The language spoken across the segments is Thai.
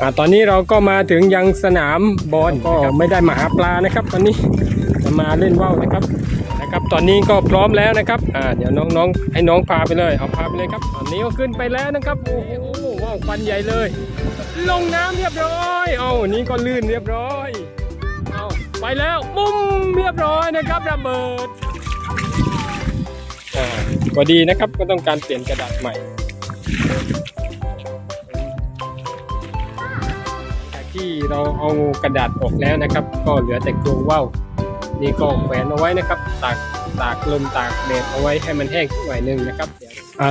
อ่าตอนนี้เราก็มาถึงยังสนามบอลก็ไม่ได้มาหาปลานะครับตอนนี้จะมาเล่นว่าวนะครับนะครับตอนนี้ก็พร้อมแล้วนะครับอ่าเดี๋ยวน้องๆให้น้องพาไปเลยเอาพาไปเลยครับตอนนี้ก็ขึ้นไปแล้วนะครับโอ้โหว่าวควันใหญ่เลย ลงน้ำเรียบร้อยเอานี่ก็ลื่นเรียบร้อยเอาไปแล้วปุ้มเรียบร้อยนะครับระเบิดอ่าก็ดีนะครับก็ต้องการเปลี่ยนกระดาษใหม่ ที่เราเอากระดาษออกแล้วนะครับ ก็เหลือแต่โครงว่าวนี่ก็แขวนเอาไว้นะครับ ตากตากลมตากแดดเอาไว้ให้มันแห้งสักหน่อยหนึงนะครับ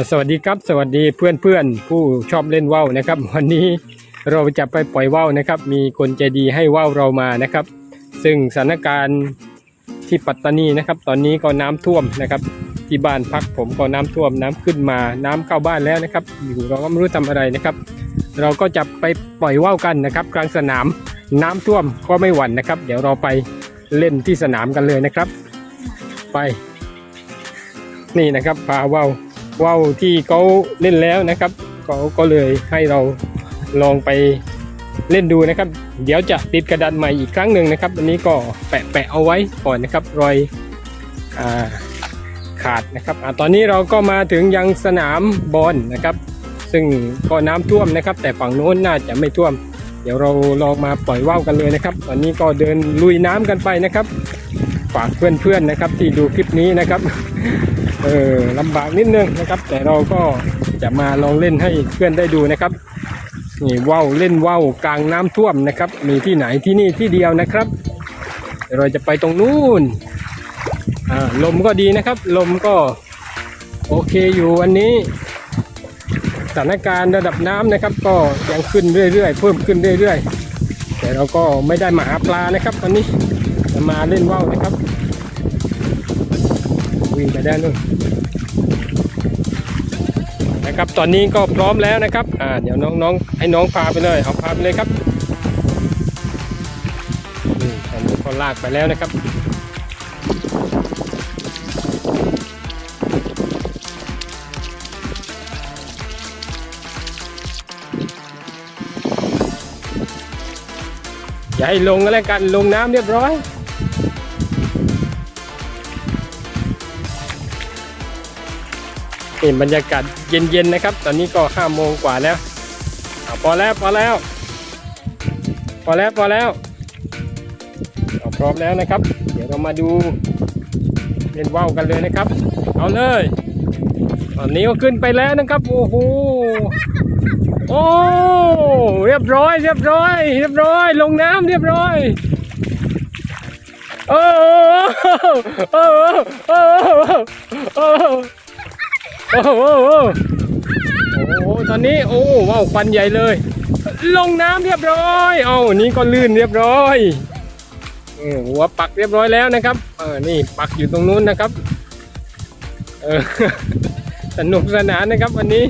สวัสดีครับสวัสดีเพื่อนเพื่อนๆผู้ชอบเล่นว่าวนะครับ วันนี้เราจะไปปล่อยว่าวนะครับ มีคนใจดีให้ว่าวเรามานะครับ ซึ่งสถานการณ์ที่ปัตตานีนะครับ ตอนนี้ก็น้ำท่วมนะครับที่บ้านพักผมก็น้ำท่วมน้ำขึ้นมาน้ำเข้าบ้านแล้วนะครับ อยู่เราก็ไม่รู้ทำอะไรนะครับ เราก็จะไปปล่อยว่าวกันนะครับ กลางสนามน้ำท่วมก็ไม่หวั่นนะครับ เดี๋ยวเราไปเล่นที่สนามกันเลยนะครับ ไป นี่นะครับพาว่าวว่าวที่เขาเล่นแล้วนะครับเขาก็เลยให้เราลองไปเล่นดูนะครับ เดี๋ยวจะติดกระดานใหม่อีกครั้งหนึ่งนะครับอันนี้ก็แปะแปะเอาไว้ก่อนนะครับ รอยอาขาดนะครับอตอนนี้เราก็มาถึงยังสนามบอลนะครับ ซึ่งก็น้ำท่วมนะครับ แต่ฝั่งโน้นน่าจะไม่ท่วม เดี๋ยวเราลองมาปล่อยว่าวกันเลยนะครับ ตอนนี้ก็เดินลุยน้ำกันไปนะครับ ฝากเพื่อนๆนะครับ ที่ดูคลิปนี้นะครับเออลำบากนิดนึงนะครับ แต่เราก็จะมาลองเล่นให้เพื่อนได้ดูนะครับนี่ว่าวเล่นว่าวกลางน้ำท่วมนะครับ มีที่ไหนที่นี่ที่เดียวนะครับเราจะไปตรงนู้นอ่าลมก็ดีนะครับ ลมก็โอเคอยู่วันนี้ สถานการณ์ระดับน้ำนะครับ ก็ยังขึ้นเรื่อยๆ เพิ่มขึ้นเรื่อยๆ แต่เราก็ไม่ได้มาหาปลานะครับวันนี้จะมาเล่นว่าวนะครับวิ่งไปได้านนู้นนะครับตอนนี้ก็พร้อมแล้วนะครับอ่าเดี๋ยวน้องๆให้น้องพาไปเลยเอาพาไปเลยครับนี่ตอนนี้ก็ลากไปแล้วนะครับ อย่าให้ลงก็แล้วกันลงน้ำเรียบร้อยนี่บรรยากาศเย็นๆนะครับ ตอนนี้ก็ห้าโมงกว่าแล้วอพอแล้วพอแล้ว พอแล้วพอแล้วเอาพร้อมแล้วนะครับ เดี๋ยวเรามาดูเล่นว่าวกันเลยนะครับ เอาเลย ตอนนี้ก็ขึ้นไปแล้วนะครับ โอ้โห โอ้เรียบร้อย เรียบร้อย เรียบร้อย ลงน้ำเรียบร้อยโอ้โอ้โอ้โอ้โอ้โอ้โหโอ้โหโอ้โหตอนนี้โอ้ว้าวควันใหญ่เลย ลงน้ำเรียบร้อยเอานี่ก็ลื่นเรียบร้อยหัวปักเรียบร้อยแล้วนะครับเออนี่ปักอยู่ตรงนู้นนะครับเออสนุกสนานนะครับวันนี้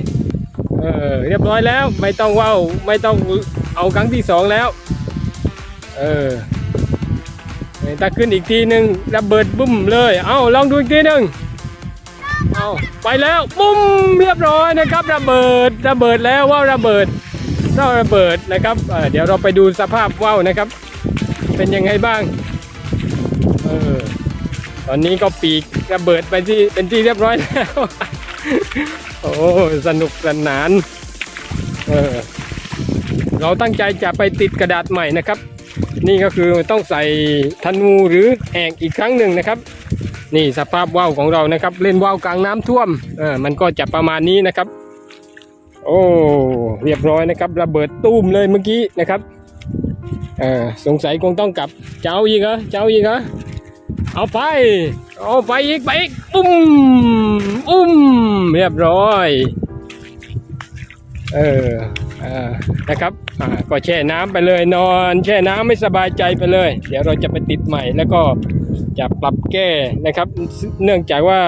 เออเรียบร้อยแล้วไม่ต้องว่าวไม่ต้องเอาครั้งที่สองแล้ว เออถ้าขึ้นอีกทีหนึ่งระเบิดบุ้มเลย เอาลองดูอีกทีหนึ่งเอาไปแล้วปุ้มเรียบร้อยนะครับ ระเบิดระเบิดแล้วว่าวระเบิดว่าวระเบิดนะครับเเดี๋ยวเราไปดูสภาพว่าวนะครับ เป็นยังไงบ้างเออตอนนี้ก็ปีกระเบิดไปที่เป็นที่เรียบร้อยแล้ว โอ้สนุกสนานเออเราตั้งใจจะไปติดกระดาษใหม่นะครับ นี่ก็คือต้องใส่ธนูหรือแอกอีกครั้งหนึ่งนะครับ นี่สภาพว่าวของเรานะครับ เล่นว่าวกลางน้ำท่วมเออมันก็จะประมาณนี้นะครับ โอ้เรียบร้อยนะครับระเบิดตุ้มเลยเมื่อกี้นะครับเออสงสัยคงต้องกลับเจ้าอีกเหรอเจ้าอีกเหรอเอาไปเอาไปอีกไปอีกอุ้มอุ้ม เรียบร้อย เอออ่านะครับอ่าก็แช่น้ำไปเลยนอน แช่น้ำไม่สบายใจไปเลย เดี๋ยวเราจะไปติดใหม่แล้วก็จะปรับแก้นะครับ เนื่องจากว่า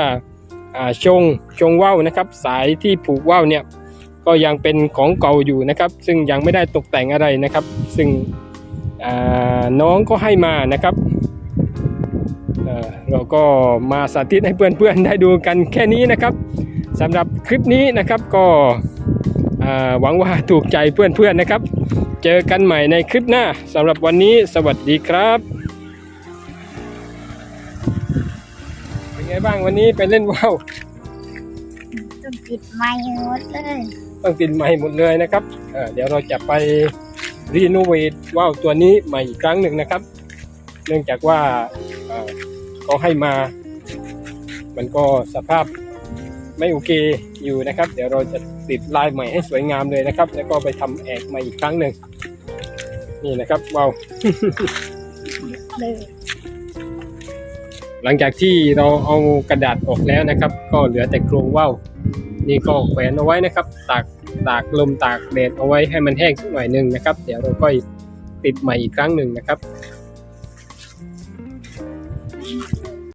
อ่าชงชงว่าวนะครับ สายที่ผูกว่าวเนี่ยก็ยังเป็นของเก่าอยู่นะครับ ซึ่งยังไม่ได้ตกแต่งอะไรนะครับ ซึ่งอ่าน้องก็ให้มานะครับเอ่อเราก็มาสาธิตให้เพื่อนๆได้ดูกันแค่นี้นะครับ สำหรับคลิปนี้นะครับก็อ่าหวังว่าถูกใจเพื่อนๆนะครับ เจอกันใหม่ในคลิปหน้าสำหรับวันนี้สวัสดีครับเป็นไงบ้างวันนี้ไปเล่นว่าวต้องปิดไม้หมดเลยต้องติดใหม่หมดเลยนะครับเอ่อเดี๋ยวเราจะไปรีโนเวทว่าวตัวนี้ใหม่อีกครั้งหนึ่งนะครับ เนื่องจากว่าเอ่อเขาให้มา มันก็สภาพ ไม่โอเคอยู่นะครับ เดี๋ยวเราจะติดลายใหม่ให้สวยงามเลยนะครับ แล้วก็ไปทำแอกใหม่อีกครั้งหนึ่งนี่นะครับว่าวหลังจากที่เราเอากระดาษออกแล้วนะครับ ก็เหลือแต่โครงว่าวนี่ก็แขวนเอาไว้นะครับ ตากตากลมตากแดดเอาไว้ให้มันแห้งสักหน่อยหนึ่งนะครับ เดี๋ยวเราก็ติดใหม่อีกครั้งหนึ่งนะครับ